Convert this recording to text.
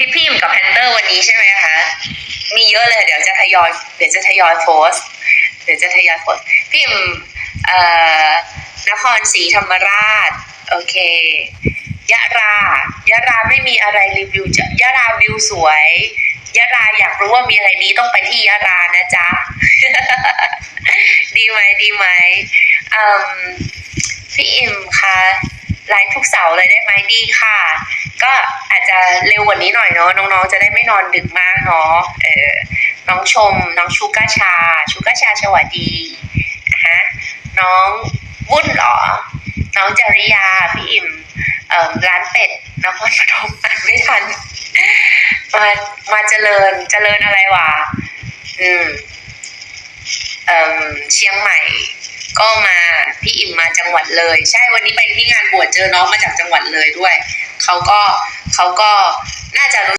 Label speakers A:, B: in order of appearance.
A: พี่พิมกับแพนเตอร์วันนี้ใช่ไหมคะ มีเยอะเลย เดี๋ยวจะทยอย เดี๋ยวจะทยอยโพสต์เดี๋ยวจะทยอยโพสพิมเอ่อนครศรีธรรมราช โอเค ยะรายะราไม่มีอะไรรีวิวจะยะราวิวสวยยะราอยากรู้ว่ามีอะไรดีต้องไปที่ยะรานะจ๊ะ ดีไหมดีไหมอืมพี่อิมคะ ไลฟ์ทุกเสาร์เลยได้ไหมดีค่ะ ก็อาจจะเร็วกว่านี้หน่อยเนาะน้องๆ จะได้ไม่นอนดึกมากเนาะเออน้องชม น้องชูก้าชา ชูก้าชาสวัสดีฮะน้องวุ่นเหรอ น้องจริยาพี่อิมเอ่อร้านเป็ดนครปฐมอ่านไม่ทันมามาเจริญเจริญอะไรวะอืมเอ่อเชียงใหม่ก็มา พี่อิ่มมาจังหวัดเลย ใช่วันนี้ไปที่งานบวชเจอน้องมาจากจังหวัดเลยด้วยเขาก็เขาก็น่าจะ